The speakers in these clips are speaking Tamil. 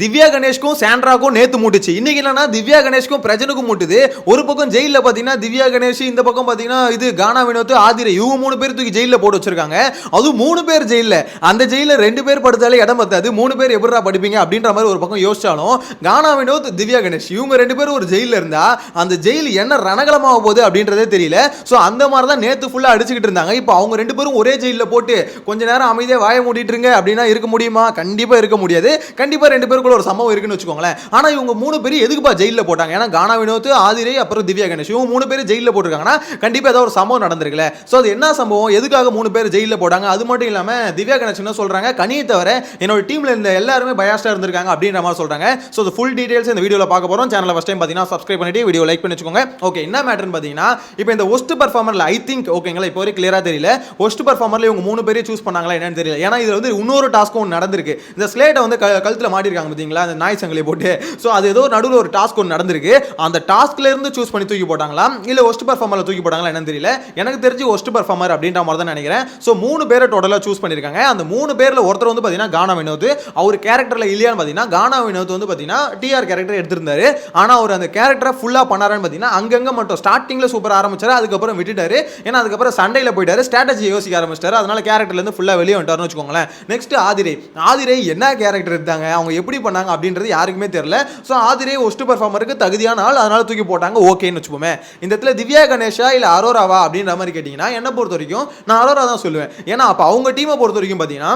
திவ்யா கணேஷ்க்கும் சாண்ட்ராக்கும் நேத்து மூட்டுச்சு. இன்னைக்கு என்னன்னா திவ்யா கணேஷ்க்கும் பிரஜனுக்கும் மூட்டுது. ஒரு பக்கம் ஜெயில பாத்தீங்கன்னா திவ்யா கணேஷ் இந்த பக்கம் பாத்தீங்கன்னா இது கானா வினோத் ஆதிரை இவங்க மூணு பேர் தூக்கி ஜெயில போட்டு வச்சிருக்காங்க. அதுவும் மூணு பேர் ஜெயில அந்த ஜெயில ரெண்டு பேர் படுத்தாலே இடம் பத்தாது. மூணு பேர் எப்படிடா படிப்பீங்க அப்படின்ற மாதிரி ஒரு பக்கம் யோசிச்சாலும் கானா வினோத் திவ்யா கணேஷ் இவங்க ரெண்டு பேரும் ஒரு ஜெயில இருந்தா அந்த ஜெயில் என்ன ரணகலமாக போகுது அப்படின்றதே தெரியல. ஸோ அந்த மாதிரி தான் நேத்து ஃபுல்லா அடிச்சுக்கிட்டு இருந்தாங்க. இப்போ அவங்க ரெண்டு பேரும் ஒரே ஜெயில போட்டு கொஞ்ச நேரம் அமைதியாக வாய மூடிட்டு இருங்க அப்படின்னா இருக்க முடியுமா? கண்டிப்பா இருக்க முடியாது. கண்டிப்பா ரெண்டு பேரும் பேருக்குள்ள ஒரு சம்பவம் இருக்குன்னு வச்சுக்கோங்களேன். ஆனா இவங்க மூணு பேரும் எதுக்குப்பா ஜெயில போட்டாங்க? ஏன்னா கானா வினோத் ஆதிரை அப்புறம் திவ்யா கணேஷ். இவங்க மூணு பேர் ஜெயில போட்டிருக்காங்கன்னா கண்டிப்பா ஏதாவது ஒரு சம்பவம் நடந்திருக்குல்ல. ஸோ அது என்ன சம்பவம்? எதுக்காக மூணு பேர் ஜெயில போட்டாங்க? அது மட்டும் இல்லாம திவ்யா கணேஷ் என்ன சொல்றாங்க? கனியை தவிர என்னோட டீம்ல இருந்த எல்லாருமே பயாஸ்டா இருந்திருக்காங்க அப்படின்ற மாதிரி சொல்றாங்க. ஸோ ஃபுல் டீடைல்ஸ் இந்த வீடியோல பார்க்க போறோம். சேனலை ஃபஸ்ட் டைம் பார்த்தீங்கன்னா சப்ஸ்கிரைப் பண்ணிட்டு வீடியோ லைக் பண்ணி வச்சுக்கோங்க. ஓகே என்ன மேட்டர்னு பார்த்தீங்கன்னா இப்போ இந்த ஒஸ்ட் பர்ஃபார்மர்ல ஐ திங்க் ஓகேங்களா இப்போ வரைக்கும் கிளியரா தெரியல. ஒஸ்ட் பர்ஃபார்மர்ல இவங்க மூணு பேரையும் சூஸ் பண்ணாங்களா என்னன்னு தெரியல. ஏன்னா இதுல வந்து இன்னொரு டாஸ்க்கும் நடந்திருக்கு. இந்த ஸ்லேட்டை வந்து க- கழுத்துல மாட்டிருக்காங்க. பார்த்தீங்களா அந்த நாய் சங்கிலி போட்டு. ஸோ அது ஏதோ நடுவில் ஒரு டாஸ்க் ஒன்று நடந்திருக்கு. அந்த டாஸ்க்ல இருந்து சூஸ் பண்ணி தூக்கி போட்டாங்களா? இல்ல ஒஸ்ட் பர்ஃபார்மரில் தூக்கி போட்டாங்களா என்னன்னு தெரியல. எனக்கு தெரிஞ்சு ஒஸ்ட் பர்ஃபார்மர் அப்படின்ற மாதிரி தான் நினைக்கிறேன். ஸோ மூணு பேரை டோட்டலாக சூஸ் பண்ணியிருக்காங்க. அந்த மூணு பேர்ல ஒருத்தர் வந்து பார்த்தீங்கன்னா கானா வினோத். அவர் கேரக்டரில் இல்லையான்னு பார்த்தீங்கன்னா கானா வினோத் வந்து பார்த்தீங்கன்னா டிஆர் கேரக்டர் எடுத்திருந்தாரு. ஆனால் அவர் அந்த கேரக்டரை ஃபுல்லாக பண்ணாரான்னு பார்த்தீங்கன்னா அங்கங்கே மட்டும் ஸ்டார்டிங்ல சூப்பர் ஆரம்பிச்சார். அதுக்கப்புறம் விட்டுட்டாரு. ஏன்னா அதுக்கப்புறம் சண்டையில போயிட்டாரு. ஸ்ட்ராட்டஜி யோசிக்க ஆரம்பிச்சிட்டாரு. அதனால கேரக்டர்லேருந்து ஃபுல்லாக வெளியே வந்துட்டார்னு வச்சுக்கோங்களேன். நெக்ஸ்ட் ஆதிரை. ஆதிரை என்ன கேரக்டர் எடுத்தாங்க? அவங்க எப்படி பண்ணாங்க அப்படின்றது யாருக்குமே தெரியல. ஸோ ஆதிரே ஒஸ்ட் பர்ஃபார்மருக்கு தகுதியான ஆள். அதனால தூக்கி போட்டாங்க. ஓகேன்னு வச்சுப்போமே இந்த இடத்துல திவ்யா கணேஷா இல்லை அரோராவா அப்படின்ற மாதிரி கேட்டிங்கன்னா என்னை பொறுத்த வரைக்கும் நான் அரோரா தான் சொல்லுவேன். ஏன்னா அப்போ அவங்க டீமை பொறுத்த வரைக்கும் பார்த்தீங்கன்னா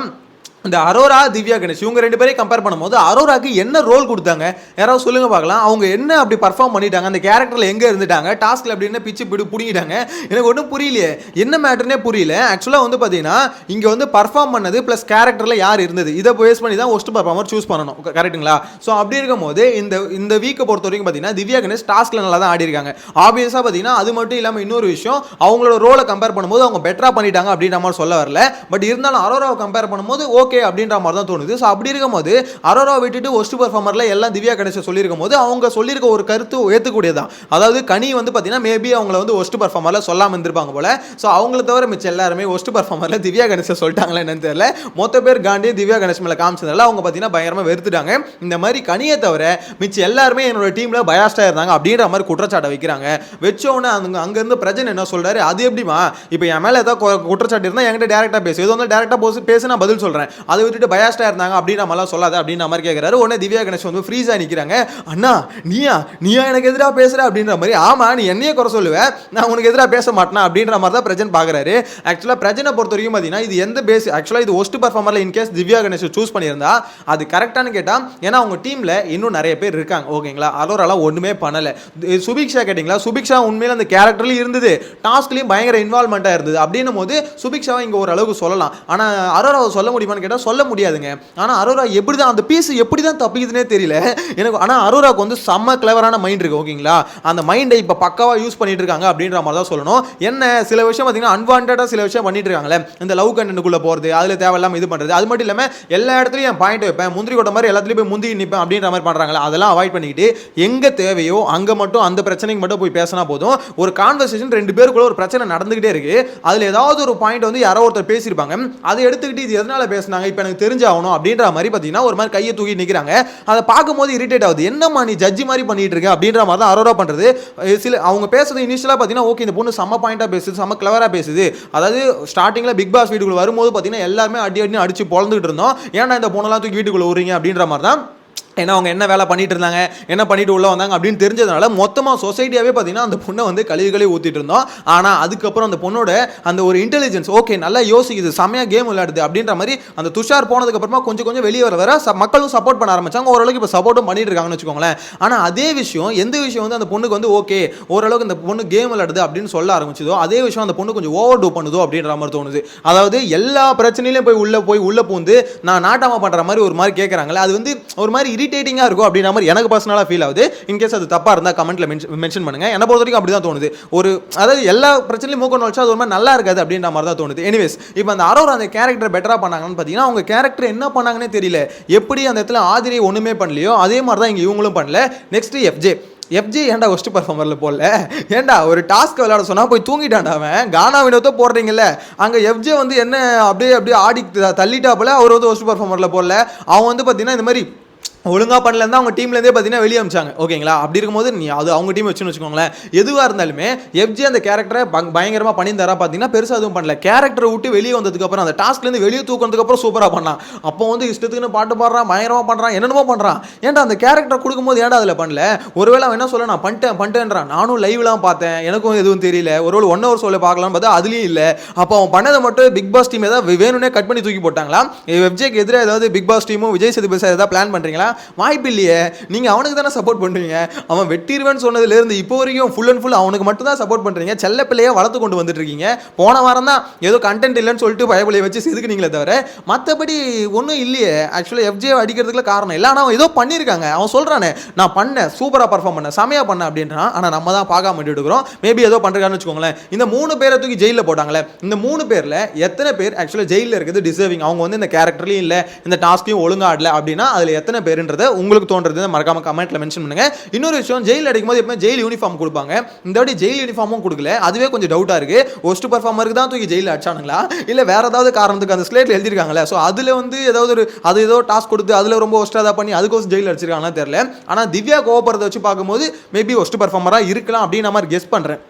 இந்த அரோரா திவ்யா கணேஷ் இவங்க ரெண்டு பேரையும் கம்பேர் பண்ணும்போது அரோராக்கு என்ன ரோல் கொடுத்தாங்க? யாராவது சொல்லுங்க பார்க்கலாம். அவங்க என்ன அப்படி பர்ஃபார்ம் பண்ணிட்டாங்க? அந்த கேரக்டரில் எங்கே இருந்துட்டாங்க? டாஸ்க்கில் அப்படி என்ன பிச்சு பிடி பிடிங்கிட்டாங்க? எனக்கு ஒன்றும் புரியலையே. என்ன மேட்டர்னே புரியல. ஆக்சுவலாக வந்து பார்த்தீங்கன்னா இங்கே வந்து பர்ஃபார்ம் பண்ணது ப்ளஸ் கேரக்டரில் யார் இருந்தது? இதை பேஸ் பண்ணி தான் ஒஸ்ட் பர்ஃபார்மர் சூஸ் பண்ணணும். கரெக்ட்டுங்களா ஸோ அப்படி இருக்கும்போது இந்த இந்த வீக்கை பொறுத்த வரைக்கும் பார்த்தீங்கன்னா திவ்யா கணேஷ் டாஸ்க்கில் நல்லா தான் ஆடி இருக்காங்க. ஆப்வியஸாக பார்த்தீங்கன்னா அது மட்டும் இல்லாமல் இன்னொரு விஷயம் அவங்களோட ரோலை கம்பேர் பண்ணும்போது அவங்க பெட்டராக பண்ணிட்டாங்க அப்படின்ற மாதிரி சொல்ல வரல. பட் இருந்தாலும் அரோராவை கம்பேர் பண்ணும்போது ஓகே ஓகே அப்படின்ற மாதிரி தான் தோணுது. ஸோ அப்படி இருக்கும்போது அரோரா விட்டுட்டு ஒஸ்ட் பர்ஃபார்மரில் எல்லாம் திவ்யா கணேஷன் சொல்லியிருக்கும் போது அவங்க சொல்லியிருக்க ஒரு கருத்து ஏற்றுக்கூடியதான் அதாவது கனி வந்து பார்த்தீங்கன்னா மேபி அவங்கள வந்து ஒஸ்ட் பர்ஃபார்மரில் சொல்லாமல் இருந்திருப்பாங்க போல. ஸோ அவங்கள தவிர மிச்சம் எல்லாருமே ஒஸ்ட் பர்ஃபார்மரில் திவ்யா கணேஷன் சொல்லிட்டாங்களா என்னன்னு தெரியல. மொத்த பேர் காண்டி திவ்யா கணேஷ் மேலே காமிச்சதுனால அவங்க பார்த்தீங்கன்னா பயங்கரமாக வெறுத்துட்டாங்க. இந்த மாதிரி கனியை தவிர மிச்சம் எல்லாருமே என்னோட டீமில் பயாஸ்டாக இருந்தாங்க அப்படின்ற மாதிரி குற்றச்சாட்டை வைக்கிறாங்க. வச்சோன்னே அங்கே அங்கேருந்து பிரஜன் என்ன சொல்கிறாரு அது எப்படிமா இப்போ என் மேலே ஏதாவது கு- குற்றச்சாட்டு இருந்தால் என்கிட்ட டேரெக்டாக பேசு. எது வந்து டேரெக்டாக போச்சு பேசு நான் பதில் சொல்கிறேன் அதை விட்டுட்டு பயாஸ்டாக இருந்தாங்க. அப்படின்னு நம்மளாம் சொல்லாத அப்படின்ற மாதிரி கேட்குறாரு உடனே திவ்யா கணேஷ் வந்து ஃப்ரீஸாக நிற்கிறாங்க அண்ணா நீயா? நீயா எனக்கு எதிராக பேசுகிற அப்படின்ற மாதிரி ஆமா நீ என்னையே குறை சொல்லுவேன் நான் உனக்கு எதிராக பேச மாட்டேனா? அப்படின்ற மாதிரி தான் பிரஜன் பார்க்குறாரு ஆக்சுவலாக பிரஜனை பொறுத்த வரைக்கும் பார்த்தீங்கன்னா இது எந்த பேஸ் ஆக்சுவலாக இது worst பர்ஃபார்மரில் in case Divya Ganesh choose பண்ணியிருந்தா அது கரெக்டானு கேட்டால் ஏன்னா அவங்க டீமில் இன்னும் நிறைய பேர் இருக்காங்க. ஓகேங்களா அலோரெல்லாம் ஒன்றுமே பண்ணலை. சுபிக்ஷா கேட்டிங்களா? சுபிக்ஷா உண்மையில அந்த கேரக்டர்லையும் இருந்தது. டாஸ்க்லேயும் பயங்கர இன்வால்மெண்ட்டாக இருந்தது. அப்படின்னும் போது சுபிக்ஷாவை இங்கே ஓரளவுக்கு சொல்லலாம். ஆனால் அரோராவை சொல்ல முடியுமான்னு கேட்டால் சொல்ல முடியாதுங்க. ஆனால் அரோரா எப்படி தான் அந்த பீஸ் எப்படி தான் தப்பிக்குதுன்னே தெரியல. எனக்கு ஆனால் அரோராவுக்கு வந்து செம்ம கிளவரான மைண்ட் இருக்கு ஓகேங்களா? அந்த மைண்டை இப்போ பக்காவாக யூஸ் பண்ணிட்டு இருக்காங்க அப்படின்ற மாதிரி தான் சொல்லணும். என்ன சில விஷயம் பார்த்தீங்கன்னா அன்வான்டாக சில விஷயம் பண்ணிட்டு இருக்காங்களே இந்த லவ் கண்டனுக்குள்ளே போகிறது அதில் தேவையில்லாமல் இது பண்ணுறது அது மட்டும் இல்லாமல் எல்லா இடத்துலையும் என் பாயிண்ட் வைப்பேன். முந்திரி கொட்ட மாதிரி எல்லாத்துலேயும் போய் முந்தி நிற்பேன் அப்படின்ற மாதிரி பண்ணுறாங்களே அதெல்லாம் அவாய்ட் பண்ணிக்கிட்டு எங்கே தேவையோ அங்கே மட்டும் அந்த பிரச்சனைக்கு மட்டும் போய் பேசினா போதும். ஒரு கான்வர்சேஷன் ரெண்டு பேருக்குள்ள ஒரு பிரச்சனை நடந்துகிட்டே இருக்குது அதில் ஏதாவது ஒரு பாயிண்ட் வந்து யாரோ ஒருத்தர் பேசியிருப்பாங்க. அதை எடுத்துக்கிட்டு இது எதனால் பேசினாங்க இப்போ எனக்கு தெரிஞ்சாகணும் அப்படின்ற மாதிரி பார்த்தீங்கன்னா ஒரு மாதிரி கையை தூக்கி நிற்கிறாங்க அதை பார்க்கும்போது இரிட்டேட் ஆகுது. என்னம்மா நீ ஜட்ஜி மாதிரி பண்ணிட்டு இருக்க அப்படின்ற மாதிரி தான் அரோரா பண்ணுறது சில அவங்க பேசுறது இனிஷியலாக பார்த்தீங்கன்னா ஓகே இந்த பொண்ணு செம்ம பாயிண்டாக பேசுது செம்ம கிளவராக பேசுது. அதாவது ஸ்டார்டிங்கில் பிக் பாஸ் வீட்டுக்குள்ள வரும்போது பார்த்தீங்கன்னா எல்லாருமே அடி அடி அடிச்சு பொழந்துட்டு இருந்தோம். ஏன்னா இந்த பொண்ணெல்லாம் தூக்கி வீட்டுக்குள்ள விடுறீங்க அப்படின்ற மாதிரி தான் ஏன்னா அவங்க என்ன வேலை பண்ணிட்டு இருந்தாங்க என்ன பண்ணிட்டு உள்ள வந்தாங்க அப்படின்னு தெரிஞ்சதுனால மொத்தமாக சொசைட்டியாவே பார்த்தீங்கன்னா அந்த பொண்ணை வந்து கழுவி கழுவி ஊற்றிட்டு இருந்தோம். ஆனால் அதுக்கப்புறம் அந்த பொண்ணோட அந்த ஒரு இன்டெலிஜென்ஸ் ஓகே நல்லா யோசிக்குது செமையா கேம் விளையாடுது அப்படின்ற மாதிரி அந்த துஷார் போனதுக்கப்புறமா கொஞ்சம் கொஞ்சம் வெளியே வர வர மக்களும் சப்போர்ட் பண்ண ஆரம்பிச்சாங்க. ஓரளவுக்கு இப்போ சப்போர்ட்டும் பண்ணிட்டு இருக்காங்கன்னு வச்சுக்கோங்களேன். ஆனால் அதே விஷயம் எந்த விஷயம் வந்து அந்த பொண்ணுக்கு வந்து ஓகே ஓரளவுக்கு இந்த பொண்ணு கேம் விளையாடுது அப்படின்னு சொல்ல ஆரம்பிச்சதோ அதே விஷயம் அந்த பொண்ணு கொஞ்சம் ஓவர் டூ பண்ணுதோ அப்படின்ற மாதிரி தோணுது. அதாவது எல்லா பிரச்சனையிலையும் போய் உள்ளே போய் உள்ளே பூந்து நான் நாட்டாமல் பண்ணுற மாதிரி ஒரு மாதிரி கேட்குறாங்களே அது வந்து ஒரு மாதிரி இரிட்டேட்டிங்காக இருக்கும் அப்படின்ற மாதிரி எனக்கு பர்சனலாக ஃபீல் ஆகுது. இன்கேஸ் அது தப்பாக இருந்தால் கமெண்ட்டில் மென்ஷன் பண்ணுங்க. என்னை பொறுத்த வரைக்கும் அப்படி தான் தோணுது. ஒரு அதாவது எல்லா பிரச்சனையும் மூக்க வச்சா அது ஒரு மாதிரி நல்லா இருக்காது அப்படின்ற மாதிரி தான் தோணுது. எனிவேஸ் இப்போ அந்த அரோரா அந்த கேரக்டர் பெட்டராக பண்ணாங்கன்னு பார்த்தீங்கன்னா அவங்க கேரக்டர் என்ன பண்ணாங்கன்னே தெரியல. எப்படி அந்த இடத்துல ஆதிரி ஒன்றுமே பண்ணலையோ அதே மாதிரி தான் இங்கே இவங்களும் பண்ணல. நெக்ஸ்ட் எஃப்ஜே எஃப்ஜி ஏன்டா ஒஸ்ட் பர்ஃபார்மரில் போடல? ஏன்டா ஒரு டாஸ்க் விளையாட சொன்னால் போய் தூங்கிட்டான்டா அவன்? கானா வினோத்தை போடுறீங்கல்ல. அங்கே எஃப்ஜே வந்து என்ன அப்படியே அப்படியே ஆடி த- தள்ளிட்டாப்புல அவர் வந்து ஒஸ்ட் பர்ஃபார்மரில் போடல. அவன் வந்து பார்த்தீங்கன்னா இந்த மாதிரி ஒழுங்காக பண்ணலன்னு அவங்க டீம்லேருந்தே பார்த்தீங்கன்னா வெளியே அமிச்சாங்க ஓகேங்களா? அப்படி இருக்கும்போது நீ அது அவங்க டீம் வச்சுன்னு வச்சுக்கோங்களேன். எதுவாக இருந்தாலுமே எஃப்ஜி அந்த கேரக்டரை பயங்கரமாக பண்ணியிருந்தாரா பார்த்தீங்கன்னா பெருசாக எதுவும் பண்ணல. கேரக்டரை விட்டு வெளியே வந்ததுக்கப்புறம் அந்த டாஸ்க்லேருந்து வெளியே தூக்கினதுக்கப்புறம் சூப்பராக பண்ணான். அப்போ வந்து இஷ்டத்துக்குன்னு பாட்டு பாடுறான் பயங்கரமாக பண்ணுறான் என்னென்னமோ பண்ணுறான் ஏன்டா அந்த கேரக்டர் கொடுக்கும்போது ஏன்டா அதில் பண்ணல? ஒருவேளை அவன் என்ன சொல்ல நான் பண்ணிட்டேன் பண்ணிட்டேன்றான். நானும் லைவ்லாம் பார்த்தேன். எனக்கும் எதுவும் தெரியல. ஒருவேளை ஒன் ஹவர் சொல்ல பார்க்கலாம் பார்த்தா அதுலேயும் இல்லை. அப்போ அவன் பண்ணதை மட்டும் பிக் பாஸ் டீம் ஏதாவது வேணும்னே கட் பண்ணி தூக்கி போட்டாங்களா? எஃப்ஜேக்கு எதிராக ஏதாவது பிக் பாஸ் டீமும் விஜய் சேதுபதி சார் ஏதாவது பிளான் பண்ணுறீங்களா வாய்ப்பு இல்லையே நீங்கள் அவனுக்கு தானே சப்போர்ட் பண்ணுறீங்க அவன் வெட்டிடுவேன்னு சொன்னதுலேருந்து இப்போ வரைக்கும் ஃபுல் அண்ட் ஃபுல் அவனுக்கு மட்டும் தான் சப்போர்ட் பண்ணுறீங்க செல்ல பிள்ளையே வளர்த்து கொண்டு வந்துட்டு இருக்கீங்க. போன வாரம் தான் ஏதோ கண்டென்ட் இல்லைன்னு சொல்லிட்டு பயபிள்ளையை வச்சு செதுக்குனீங்களே தவிர மற்றபடி ஒன்றும் இல்லையே. ஆக்சுவலாக எஃப்ஜே அடிக்கிறதுக்குள்ள காரணம் இல்லை. ஆனால் அவன் ஏதோ பண்ணியிருக்காங்க. அவன் சொல்கிறானே நான் பண்ணேன் சூப்பராக பர்ஃபார்ம் பண்ணேன் செமையாக பண்ணேன் அப்படின்றான். ஆனால் நம்ம தான் பார்க்காம விட்டுட்டு இருக்கிறோம். மேபி ஏதோ பண்ணுறான்னு வச்சுக்கோங்களேன். இந்த மூணு பேரை தூக்கி ஜெயிலில் போட்டாங்களே இந்த மூணு பேரில் எத்தனை பேர் ஆக்சுவலாக ஜெயிலில் இருக்குது டிசர்விங் அவங்க வந்து இந்த கேரக்டர்லையும் இல்லை இந்த டாஸ்க்கையும் ஒழுங்காடல அப்படின்னா அதில் எத்தனை பேர் இருக்குன்றத உங்களுக்கு தோன்றது. மறக்காம கமெண்ட்ல மென்ஷன் பண்ணுங்க. இன்னொரு விஷயம் ஜெயில் அடிக்கும் போது எப்பவுமே ஜெயில் யூனிஃபார்ம் கொடுப்பாங்க. இந்த வாட்டி ஜெயில் யூனிஃபார்மும் கொடுக்கல. அதுவே கொஞ்சம் டவுட்டா இருக்கு. ஒஸ்ட் பர்ஃபார்மருக்கு தான் தூக்கி ஜெயில் அடிச்சானுங்களா? இல்லை வேற ஏதாவது காரணத்துக்கு அந்த ஸ்லேட்ல எழுதிருக்காங்களே ஸோ அதில் வந்து ஏதாவது ஒரு அது ஏதோ டாஸ்க் கொடுத்து அதில் ரொம்ப ஒஸ்ட்டாக பண்ணி அதுக்கோசம் ஜெயில் அடிச்சிருக்காங்களா தெரியல. ஆனால் திவ்யா கோவப்படுறத வச்சு பார்க்கும்போது மேபி ஒஸ்ட் பர்ஃபார்மராக இருக்கலாம் அப்படின்னு நான் மாதிரி கெஸ் பண்ணுறேன்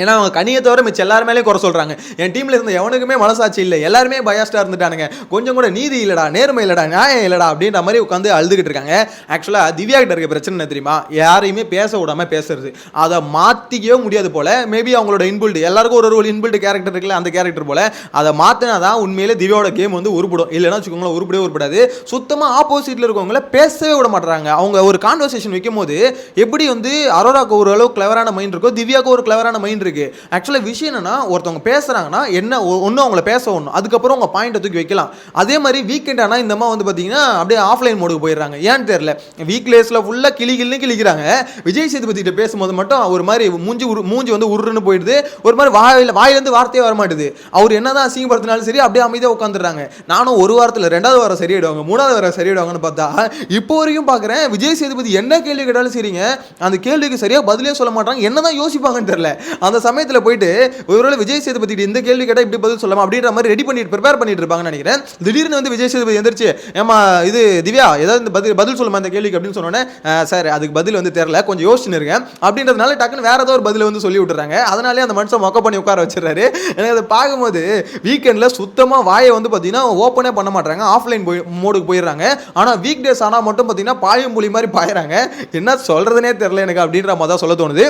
ஏன்னா அவங்க கனியை தவிர மிச்சம் எல்லாருமேலேயும் குறை சொல்கிறாங்க என் டீமில் இருந்த எவனுக்குமே மனசாட்சி இல்லை. எல்லாருமே பயாஸ்டாக இருந்துட்டானுங்க. கொஞ்சம் கூட நீதி இல்லைடா நேர்மை இல்லைடா நியாயம் இல்லைடா அப்படின்ற மாதிரி உட்காந்து அழுதுகிட்டு இருக்காங்க. ஆக்சுவலாக திவ்யா கிட்ட இருக்க பிரச்சனை என்ன தெரியுமா? யாரையுமே பேச விடாமல் பேசுறது. அதை மாற்றிக்கவே முடியாது போல. மேபி அவங்களோட இன்பில்டு எல்லாருக்கும் ஒரு ஒரு இன்பில்டு கேரக்டர் இருக்குல்ல அந்த கேரக்டர் போல. அதை மாற்றினா தான் உண்மையிலே திவ்யாவோட கேம் வந்து உருப்படும். இல்லைன்னா வச்சுக்கோங்களேன் உருப்படவே உருப்படாது. சுத்தமாக ஆப்போசிட்டில் இருக்கவங்கள பேசவே விட மாட்டாங்க அவங்க ஒரு கான்வர்சேஷன் வைக்கும் போது எப்படி வந்து அரோராக்கு ஒரு அளவு கிளவரான மைண்ட் இருக்கோ திவ்யாவுக்கு ஒரு கிளவரான மைண்ட் இருக்கு. ஆக்சுவலாக விஷயம் என்னன்னா ஒருத்தவங்க பேசுறாங்கன்னா என்ன ஒன்று அவங்கள பேச ஒன்று அதுக்கப்புறம் உங்க பாயிண்ட்டை தூக்கி வைக்கலாம். அதே மாதிரி வீக்கெண்ட் ஆனால் இந்த மாதிரி வந்து பார்த்தீங்கன்னா அப்படியே ஆஃப்லைன் மோடுக்கு போயிடுறாங்க. ஏன்னு தெரியல. வீக்லேஸில் ஃபுல்லாக கிளி கிளிக்கிறாங்க. விஜய் சேதுபதி கிட்ட பேசும்போது மட்டும் ஒரு மாதிரி மூஞ்சி உரு- மூஞ்சி வந்து உருன்னு போயிடுது. ஒரு மாதிரி வாயில் வாயிலேருந்து வார்த்தையே வர மாட்டுது அவர் என்னதான் அசிங்கப்படுத்தினாலும் சரி அப்படியே அமைதியாக உட்காந்துடுறாங்க நானும் ஒரு வாரத்தில் ரெண்டாவது வாரம் சரியாயிடுவாங்க மூணாவது வாரம் சரியாயிடுவாங்கன்னு பார்த்தா இப்போ வரைக்கும் பார்க்குறேன் விஜய் சேதுபதி என்ன கேள்வி கேட்டாலும் சரிங்க அந்த கேள்விக்கு சரியாக பதிலே சொல்ல மாட்டாங்க. என்ன தான் யோசிப்பாங்கன்னு தெரியல. அந்த சமயத்தில் போயிட்டு ஒருவேளை விஜய் சேதுபதி கிட்ட இந்த கேள்வி கேட்டால் இப்படி பதில் சொல்லலாம் அப்படின்ற மாதிரி ரெடி பண்ணிட்டு ப்ரிப்பேர் பண்ணிட்டு இருப்பாங்கன்னு நினைக்கிறேன். திடீர்னு வந்து விஜய் சேதுபதி எந்திரிச்சு ஏமா இது திவ்யா ஏதாவது இந்த பதில் பதில் சொல்லுமா அந்த கேள்விக்கு அப்படின்னு சொன்னோன்னே சார் அதுக்கு பதில் வந்து தெரில கொஞ்சம் யோசிச்சுன்னு இருக்கேன். அப்படின்றதுனால டக்குன்னு வேற ஏதோ ஒரு பதில் வந்து சொல்லி விட்டுறாங்க. அதனாலே அந்த மனுஷன் மொக்க பண்ணி உட்கார வச்சிடறாரு. எனக்கு அதை பார்க்கும்போது வீக்கெண்டில் சுத்தமாக வாயை வந்து பார்த்தீங்கன்னா ஓப்பனே பண்ண மாட்டாங்க ஆஃப்லைன் போய் மோடுக்கு போயிடுறாங்க. ஆனால் வீக் டேஸ் ஆனால் மட்டும் பார்த்தீங்கன்னா பாயும் புலி மாதிரி பாயிறாங்க. என்ன சொல்கிறதுனே தெரில எனக்கு அப்படின்ற மாதிரி தான் சொல்ல தோணுது.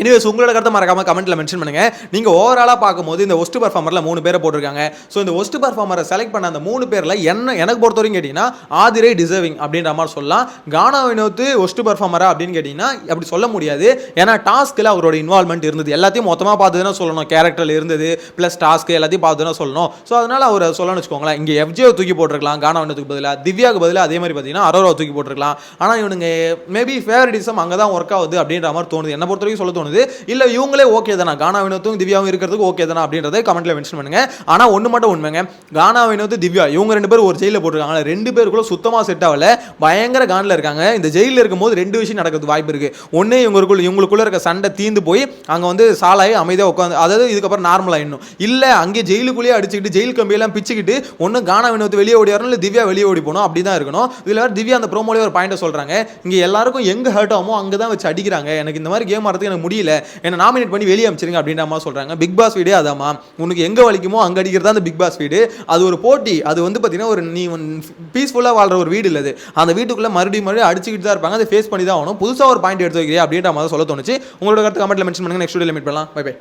எனிவேஸ் உங்களோட கருத்தை மறக்காம கமெண்ட்ல மென்ஷன் பண்ணுங்க. நீங்க ஓவராலா பார்க்கும்போது இந்த ஒஸ்ட் பர்ஃபார்மர்ல மூணு பேரை போட்டிருக்காங்க. ஸோ இந்த ஒஸ்ட் பர்ஃபார்மரை செலக்ட் பண்ண அந்த மூணு பேர்ல என்ன எனக்கு பொறுத்த வரைக்கும் கேட்டீங்கன்னா ஆதிரை டிசர்விங் அப்படின்ற மாதிரி சொல்லலாம். கானா வினோத் ஒஸ்ட் பர்ஃபார்மரா அப்படின்னு கேட்டீங்கன்னா அப்படி சொல்ல முடியாது. ஏன்னா டாஸ்க்கில் அவரோட இன்வால்மெண்ட் இருந்தது. எல்லாத்தையும் மொத்தமாக பார்த்துதான் சொல்லணும். கேரக்டரில் இருந்தது ப்ளஸ் டாஸ்க் எல்லாத்தையும் பார்த்துதான் சொல்லணும். ஸோ அதனால அவர் சொல்லணும்னு வச்சுக்கோங்களேன். இங்கே எஃப்ஜேவை தூக்கி போட்டிருக்கலாம். கானா வினோத்துக்கு பதிலாக திவ்யாவுக்கு பதிலாக அதே மாதிரி பார்த்தீங்கன்னா அரோரா தூக்கி போட்டிருக்கலாம். ஆனால் இவனுங்க மேபி ஃபேவரட்டிசம் அங்கே தான் ஒர்க் ஆகுது அப்படின்ற மாதிரி தோணுது. என்ன பொறுத்த வரைக்கும் சொல்ல தோணுது. இல்லை இவங்களே ஓகே தானே? கானா வினோத்தும் திவ்யாவும் இருக்கிறதுக்கு ஓகே தானே அப்படின்றத கமெண்ட்ல மென்ஷன் பண்ணுங்க. ஆனால் ஒன்று மட்டும் உண்மைங்க. கானா வினோத் திவ்யா இவங்க ரெண்டு பேரும் ஒரு ஜெயிலில் போட்டிருக்காங்க ரெண்டு பேருக்குள்ள சுத்தமாக செட் ஆகல. பயங்கர காண்டில் இருக்காங்க. இந்த ஜெயிலில் இருக்கும்போது ரெண்டு விஷயம் நடக்கிறதுக்கு வாய்ப்பு இருக்கு. ஒன்று இவங்களுக்குள்ள இவங்களுக்குள்ள இருக்க சண்டை தீந்து போய் அங்கே வந்து சாலாயி அமைதியாக உட்காந்து அதாவது இதுக்கப்புறம் நார்மலாக இன்னும் இல்லை அங்கே ஜெயிலுக்குள்ளேயே அடிச்சுக்கிட்டு ஜெயில் கம்பியெல்லாம் பிச்சுக்கிட்டு ஒன்று கானா வினோத் வெளியே ஓடி வரணும் இல்லை திவ்யா வெளியே ஓடி போகணும் அப்படி தான் இருக்கணும். இதில் வேறு திவ்யா அந்த ப்ரோமோலேயே ஒரு பாயிண்ட்டை சொல்கிறாங்க இங்கே எல்லாருக்கும் எங்கே ஹர்ட் ஆகுமோ அங்கே தான் வச்சு அடிக்கிறாங்க. எனக்கு இந்த மாதிரி கேம் ஆடுறதுக்கு எனக்கு முடியல என்னை நாமினேட் பண்ணி வெளியே அமைச்சிருங்க அப்படின்ற மாதிரி சொல்கிறாங்க பிக் பாஸ் வீடே அதாம்மா. உனக்கு எங்கே வலிக்குமோ அங்கே அடிக்கிறது அந்த பிக் பாஸ் வீடு. அது ஒரு போட்டி. அது வந்து பார்த்தீங்கன்னா ஒரு நீ பீஸ்ஃபுல்லாக வாழ்ற ஒரு வீடு இல்லை அது. அந்த வீட்டுக்குள்ளே மறுபடியும் மறுபடியும் அடிச்சுக்கிட்டு தான் இருப்பாங்க. அதை ஃபேஸ் பண்ணி தான் ஆகணும். புதுசாக ஒரு பாயிண்ட் எடுத்து வைக்கிறேன் அப்படின்ற மாதிரி சொல்ல தோணுச்சு. உங்களோட கருத்து கமெண்ட்டில் மென்ஷன் பண்ணுங்க. நெக்ஸ்ட் வீடியோ மீட் பண்ணலாம். Bye bye